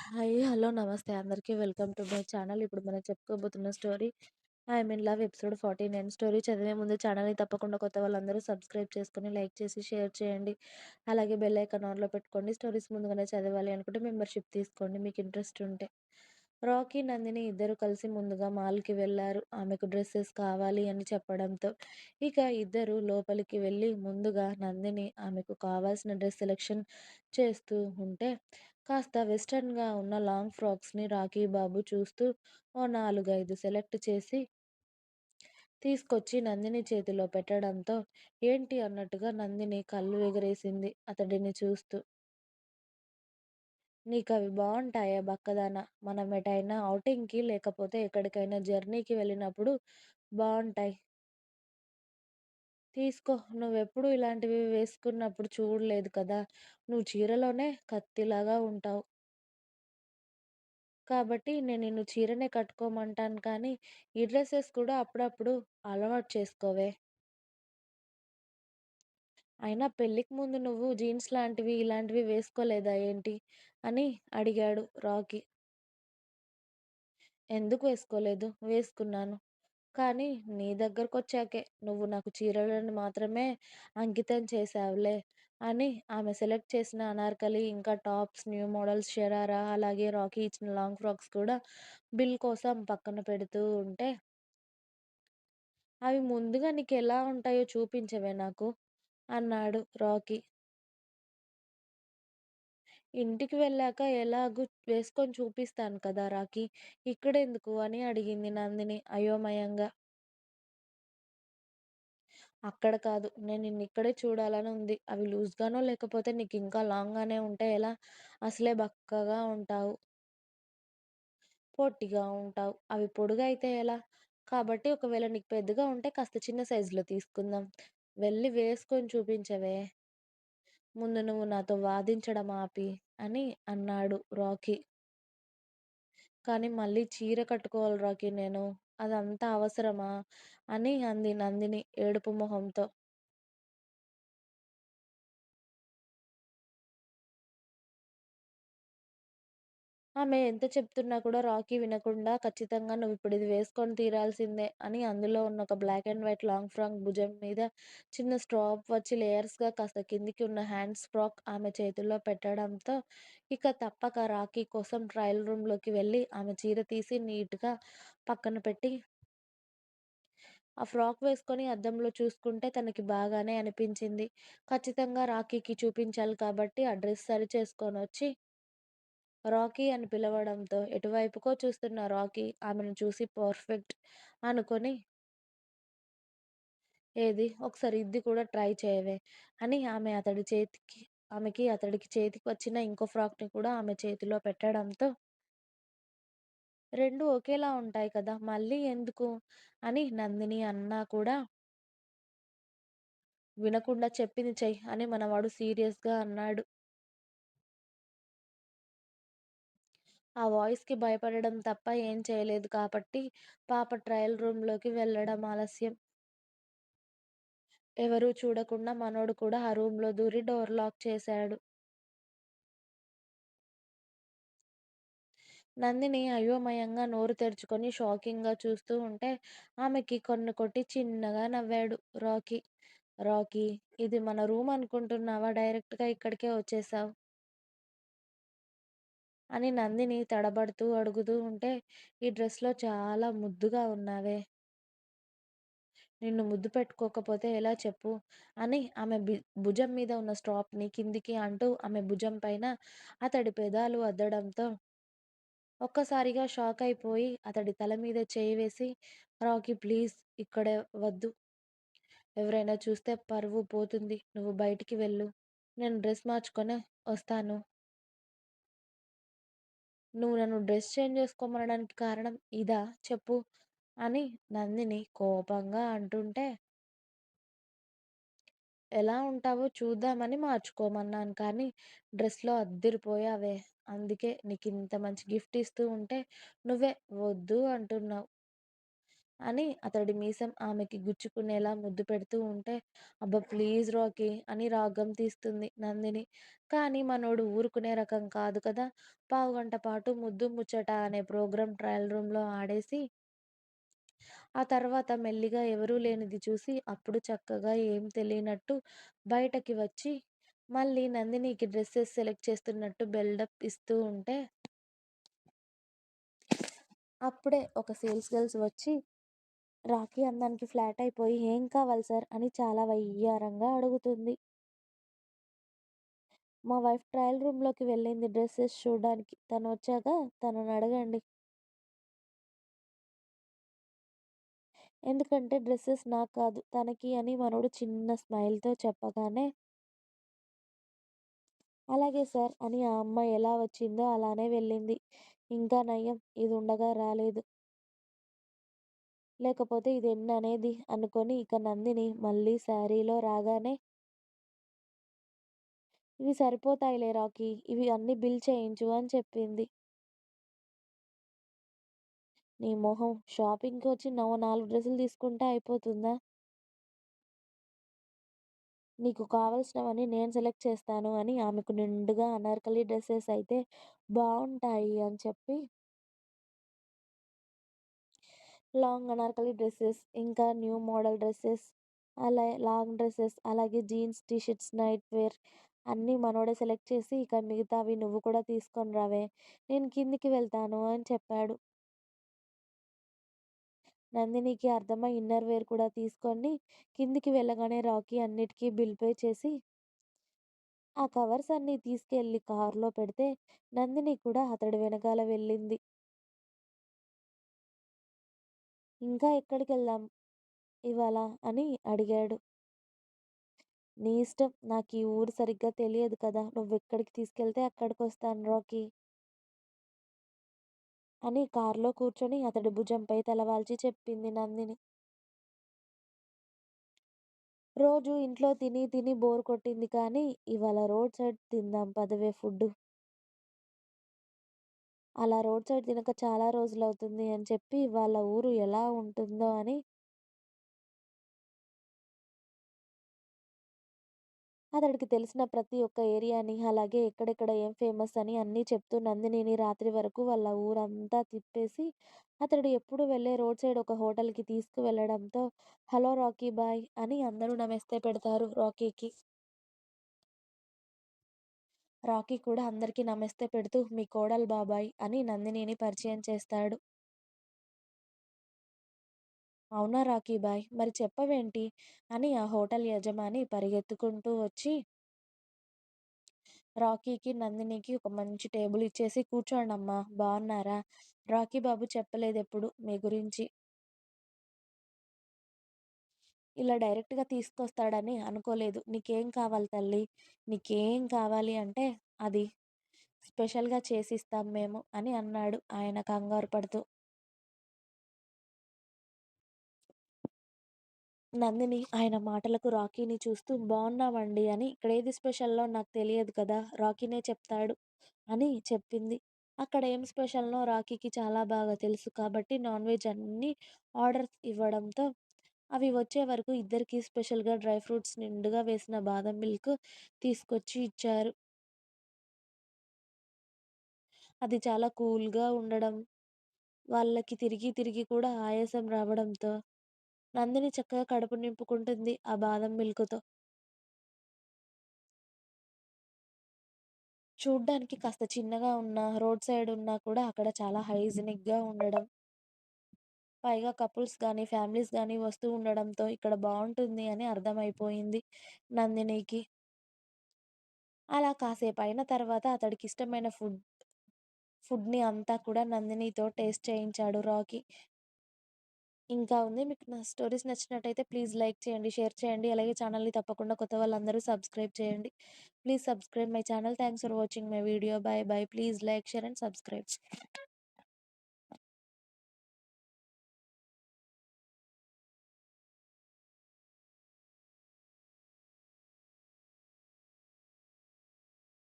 Hi. Hello. నమస్తే అందరికీ. Welcome to my channel. ఇప్పుడు మనం చెప్పుకోబోతున్న story I mean love' episode 49 story చదివే ముందు ఛానల్‌ని తప్పకుండా కొత్త వాళ్ళందరూ సబ్స్క్రైబ్ చేసుకొని, లైక్ చేసి, షేర్ చేయండి. అలాగే బెల్ ఐకాన్ ఆన్‌లో పెట్టుకోండి. స్టోరీస్ ముందుగానే చదవాలి అనుకుంటే మెంబర్‌షిప్ తీసుకోండి మీకు ఇంట్రెస్ట్ ఉంటే. రాకీ, నందిని ఇద్దరూ కలిసి ముందుగా మాల్‌కి వెళ్ళారు ఆమెకు డ్రెస్సెస్ కావాలి అని చెప్పడంతో. ఇక ఇద్దరూ లోపలికి వెళ్ళి ముందుగా నందిని ఆమెకు కావాల్సిన డ్రెస్ సెలెక్షన్ చేస్తూ ఉంటే, కాస్త వెస్టర్న్‌గా ఉన్న లాంగ్ ఫ్రాక్స్‌ని రాఖీ బాబు చూస్తూ ఓ నాలుగైదు సెలెక్ట్ చేసి తీసుకొచ్చి నందిని చేతిలో పెట్టడంతో ఏంటి అన్నట్టుగా నందిని కళ్ళు ఎగరేసింది అతడిని చూస్తూ. నీకు అవి బాగుంటాయా బక్కదానా? మనం ఎటైనా ఔటింగ్‌కి లేకపోతే ఎక్కడికైనా జర్నీకి వెళ్ళినప్పుడు బాగుంటాయి తీసుకో. నువ్వెప్పుడు ఇలాంటివి వేసుకున్నప్పుడు చూడలేదు కదా! నువ్వు చీరలోనే కత్తిలాగా ఉంటావు. కాబట్టి నేను నిన్ను చీరనే కట్టుకోమంటాను కానీ, ఈ డ్రెసెస్ కూడా అప్పుడప్పుడు అలవాటు చేసుకోవే. అయినా పెళ్ళికి ముందు నువ్వు జీన్స్ లాంటివి, ఇలాంటివి వేసుకోలేదా ఏంటి? అని అడిగాడు రాకీ. ఎందుకు వేసుకోలేదు? వేసుకున్నాను. కానీ నీ దగ్గరకొచ్చాకే నువ్వు నాకు చీరలను మాత్రమే అంకితం చేశావులే అని ఆమె సెలెక్ట్ చేసిన అనార్కలి, ఇంకా టాప్స్, న్యూ మోడల్స్ షరారా, అలాగే రాకీ ఇచ్చిన లాంగ్ ఫ్రాక్స్ కూడా బిల్ కోసం పక్కన పెడుతూ ఉంటే అవి ముందుగా నీకెలా ఉంటాయో చూపించవే నాకు? అన్నాడు రాకీ. ఇంటికి వెళ్ళాక ఎలాగూ వేసుకొని చూపిస్తాను కదా రాకీ! ఇక్కడెందుకు? అని అడిగింది నందిని అయోమయంగా. అక్కడ కాదు. నేను నిన్నిక్కడే చూడాలని ఉంది. అవి లూజ్‌గానో లేకపోతే నీకింకా లాంగ్‌గానే ఉంటే ఎలా? అసలే బక్కగా ఉంటావు. పొట్టిగా ఉంటావు. అవి పొడుగు అయితే ఎలా? కాబట్టి ఒకవేళ నీకు పెద్దగా ఉంటే కాస్త చిన్న సైజులో తీసుకుందాం. వెళ్ళి వేసుకొని చూపించవే. ముందు నువ్వు నాతో వాదించడం ఆపి అని అన్నాడు రాకీ. కానీ మళ్ళీ చీర కట్టుకోవాలి రాకీ నేను. అదంతా అవసరమా? అని అంది నందిని ఏడుపు మొహంతో. ఆమె ఎంత చెప్తున్నా కూడా రాకీ వినకుండా ఖచ్చితంగా నువ్విప్పుడిది వేసుకొని తీరాల్సిందే అని అందులో ఉన్న ఒక black and white long frock భుజం మీద చిన్న స్ట్రాప్ వచ్చి లేయర్స్‌గా కాస్త కిందికి ఉన్న హ్యాండ్స్ ఫ్రాక్ ఆమె చేతుల్లో పెట్టడంతో ఇక తప్పక రాకీ కోసం ట్రయల్ రూమ్‌లోకి వెళ్ళి ఆమె చీర తీసి నీట్‌గా పక్కన పెట్టి ఆ ఫ్రాక్ వేసుకొని అద్దంలో చూసుకుంటే తనకి బాగానే అనిపించింది. ఖచ్చితంగా రాఖీకి చూపించాలి కాబట్టి ఆ డ్రెస్ సరి చేసుకొని వచ్చి రాకీ అని పిలవడంతో ఎటువైపుకో చూస్తున్న రాకీ ఆమెను చూసి పర్ఫెక్ట్ అనుకొని ఏది ఒకసారి ఇది కూడా ట్రై చేయవే అని ఆమె అతడి చేతికి ఆమెకి అతడికి చేతికి వచ్చిన ఇంకో ఫ్రాక్‌ని కూడా ఆమె చేతిలో పెట్టడంతో రెండు ఒకేలా ఉంటాయి కదా! మళ్ళీ ఎందుకు? అని నందిని అన్నా కూడా వినకుండా చెప్పింది చెయ్యి అని మనవాడు సీరియస్‌గా అన్నాడు. ఆ వాయిస్‌కి భయపడడం తప్ప ఏం చేయలేదు కాబట్టి పాప ట్రయల్ రూమ్‌లోకి వెళ్ళడం ఆలస్యం. ఎవరూ చూడకుండా మనోడు కూడా ఆ రూమ్‌లో దూరి డోర్ లాక్ చేశాడు. నందిని అయోమయంగా నోరు తెరుచుకొని షాకింగ్‌గా చూస్తూ ఉంటే ఆమెకి కన్ను కొట్టి చిన్నగా నవ్వాడు రాకీ. రాకీ! ఇది మన రూమ్ అనుకుంటున్నావా డైరెక్ట్‌గా ఇక్కడికే వచ్చేసావు. అని నందిని తడబడుతూ అడుగుతూ ఉంటే ఈ డ్రెస్‌లో చాలా ముద్దుగా ఉన్నావే. నిన్ను ముద్దు పెట్టుకోకపోతే ఎలా చెప్పు? అని ఆమె భుజం మీద ఉన్న స్ట్రాప్‌ని కిందికి అంటూ ఆమె భుజం పైన అతడి పెదాలు అద్దడంతో ఒక్కసారిగా షాక్ అయిపోయి అతడి తల మీద చేయి వేసి రాకీ ప్లీజ్ ఇక్కడే వద్దు. ఎవరైనా చూస్తే పరువు పోతుంది. నువ్వు బయటికి వెళ్ళు. నేను డ్రెస్ మార్చుకొని వస్తాను. నువ్వు నన్ను డ్రెస్ చేంజ్ చేసుకోమనడానికి కారణం ఇదా చెప్పు? అని నందిని కోపంగా అంటుంటే ఎలా ఉంటావో చూద్దామని మార్చుకోమన్నాను కానీ డ్రెస్‌లో అద్దిరిపోయావే. అందుకే నీకు ఇంత మంచి గిఫ్ట్ ఇస్తూ ఉంటే నువ్వే వద్దు అంటున్నావు. అని అతడి మీసం ఆమెకి గుచ్చుకునేలా ముద్దు పెడుతూ ఉంటే, అబ్బా! ప్లీజ్ రాకీ అని రాగం తీస్తుంది నందిని. కానీ మనోడు ఊరుకునే రకం కాదు కదా! పావుగంట పాటు ముద్దు ముచ్చట అనే ప్రోగ్రాం ట్రయల్ రూమ్‌లో ఆడేసి ఆ తర్వాత మెల్లిగా ఎవరూ లేనిది చూసి అప్పుడు చక్కగా ఏం తెలియనట్టు బయటకి వచ్చి, మళ్ళీ నందినికి డ్రెస్సెస్ సెలెక్ట్ చేస్తున్నట్టు బిల్డప్ ఇస్తూ ఉంటే అప్పుడే ఒక సేల్స్ గర్ల్స్ వచ్చి రాఖీ అందానికి ఫ్లాట్ అయిపోయి ఏం కావాలి సార్ అని చాలా వయ్యారంగా అడుగుతుంది. మా వైఫ్ ట్రయల్ రూమ్‌లోకి వెళ్ళింది డ్రెసెస్ చూడ్డానికి. తనొచ్చాక తననడగండి. ఎందుకంటే డ్రెసెస్ నాకు కాదు తనకి అని మనోడు చిన్న స్మైల్‌తో చెప్పగానే అలాగే సార్ అని ఆ అమ్మాయి ఎలా వచ్చిందో అలానే వెళ్ళింది. ఇంకా నయం ఇదుండగా రాలేదు. లేకపోతే ఇది ఎన్ అనేది అనుకొని ఇక నందిని మళ్ళీ శారీలో రాగానే ఇవి సరిపోతాయిలే రాకీ. ఇవి అన్నీ బిల్ చేయించు అని చెప్పింది. నీ మొహం షాపింగ్‌కి వచ్చి నవ నాలుగు డ్రెస్సులు తీసుకుంటే అయిపోతుందా? నీకు కావాల్సినవన్నీ నేను సెలెక్ట్ చేస్తాను అని ఆమెకు నిండుగా అనార్కలి డ్రెస్సెస్ అయితే బాగుంటాయి అని చెప్పి లాంగ్ అనార్కలి డ్రెస్సెస్ ఇంకా న్యూ మోడల్ డ్రెస్సెస్ అలా లాంగ్ డ్రెస్సెస్ అలాగే jeans, T shirts, night wear అన్నీ మనోడే సెలెక్ట్ చేసి, ఇక మిగతావి నువ్వు కూడా తీసుకొని రావే. నేను కిందికి వెళ్తాను అని చెప్పాడు. నందినికి అర్థమై ఇన్నర్ వేర్ కూడా తీసుకొని కిందికి వెళ్ళగానే రాకీ అన్నిటికీ బిల్ పే చేసి ఆ కవర్స్ అన్నీ తీసుకెళ్ళి కారులో పెడితే నందిని కూడా అతడి వెనకాల వెళ్ళింది. ఇంకా ఎక్కడికి వెళ్దాం ఇవాళ అని అడిగాడు. నీ ఇష్టం. నాకు ఈ ఊరు సరిగ్గా తెలియదు కదా! నువ్వు ఎక్కడికి తీసుకెళ్తే అక్కడికి వస్తాను రాకీ. అని కార్‌లో కూర్చొని అతడి భుజంపై తలవాల్చి చెప్పింది నందిని. రోజు ఇంట్లో తిని తిని బోర్ కొట్టింది కానీ, ఇవాళ రోడ్ సైడ్ తిందాం పదవే ఫుడ్డు. అలా రోడ్ సైడ్ తినక చాలా రోజులవుతుంది అని చెప్పి వాళ్ళ ఊరు ఎలా ఉంటుందో అని అతడికి తెలిసిన ప్రతి ఒక్క ఏరియాని, అలాగే ఎక్కడెక్కడ ఏం ఫేమస్ అని అన్నీ చెప్తూ నందినిని రాత్రి వరకు వాళ్ళ ఊరంతా తిప్పేసి, అతడు ఎప్పుడూ వెళ్ళే రోడ్ సైడ్ ఒక హోటల్‌కి తీసుకువెళ్ళడంతో, హలో రాకీ బాయ్ అని అందరూ నమస్తే పెడతారు రాకీకి. రాకీ కూడా అందరికీ నమస్తే పెడుతూ మీ కోడల్ బాబాయ్ అని నందినిని పరిచయం చేస్తాడు. అవునా రాకీ బాయ్ మరి చెప్పవేంటి? అని ఆ హోటల్ యజమాని పరిగెత్తుకుంటూ వచ్చి రాకీకి, నందినికి ఒక మంచి టేబుల్ ఇచ్చేసి కూర్చోండమ్మా బాగున్నారా రాకీ బాబు చెప్పలేదెప్పుడు మీ గురించి. ఇలా డైరెక్ట్‌గా తీసుకొస్తాడని అనుకోలేదు. నీకేం కావాలి తల్లి నీకేం కావాలి అంటే అది స్పెషల్‌గా చేసిస్తాం మేము అని అన్నాడు ఆయన కంగారు పడుతూ. నందిని ఆయన మాటలకు రాకీని చూస్తూ బాగున్నామండి అని ఇక్కడ ఏది స్పెషల్లో నాకు తెలియదు కదా! రాకీనే చెప్తాడు అని చెప్పింది. అక్కడ ఏం స్పెషల్‌నో రాకీకి చాలా బాగా తెలుసు కాబట్టి నాన్ వెజ్ అన్నీ ఆర్డర్స్ ఇవ్వడంతో అవి వచ్చే వరకు ఇద్దరికి స్పెషల్‌గా డ్రై ఫ్రూట్స్ నిండుగా వేసిన బాదం మిల్క్ తీసుకొచ్చి ఇచ్చారు. అది చాలా కూల్‌గా ఉండడం, వాళ్ళకి తిరిగి తిరిగి కూడా ఆయాసం రావడంతో నందిని చక్కగా కడుపు నింపుకుంటుంది ఆ బాదం మిల్క్‌తో. చూడ్డానికి కాస్త చిన్నగా ఉన్నా, రోడ్ సైడ్ ఉన్నా కూడా అక్కడ చాలా హైజీనిక్గా ఉండడం. పైగా కపుల్స్ కానీ ఫ్యామిలీస్ కానీ వస్తూ ఉండడంతో ఇక్కడ బావుంటుంది అని అర్థమైపోయింది నందినికి. అలా కాసేపయిన తర్వాత అతడికిష్టమైన ఫుడ్ ఫుడ్‌ని అంతా కూడా నందినితో టేస్ట్ చేయించాడు రాకీ. ఇంకా ఉంది. మీకు నా స్టోరీస్ నచ్చినట్టయితే ప్లీజ్ లైక్ చేయండి, షేర్ చేయండి. అలాగే ఛానల్‌ని తప్పకుండా కొత్త వాళ్ళందరూ సబ్స్క్రైబ్ చేయండి. Please subscribe my channel. Thanks for watching my video. Bye bye. Please like, share and subscribe.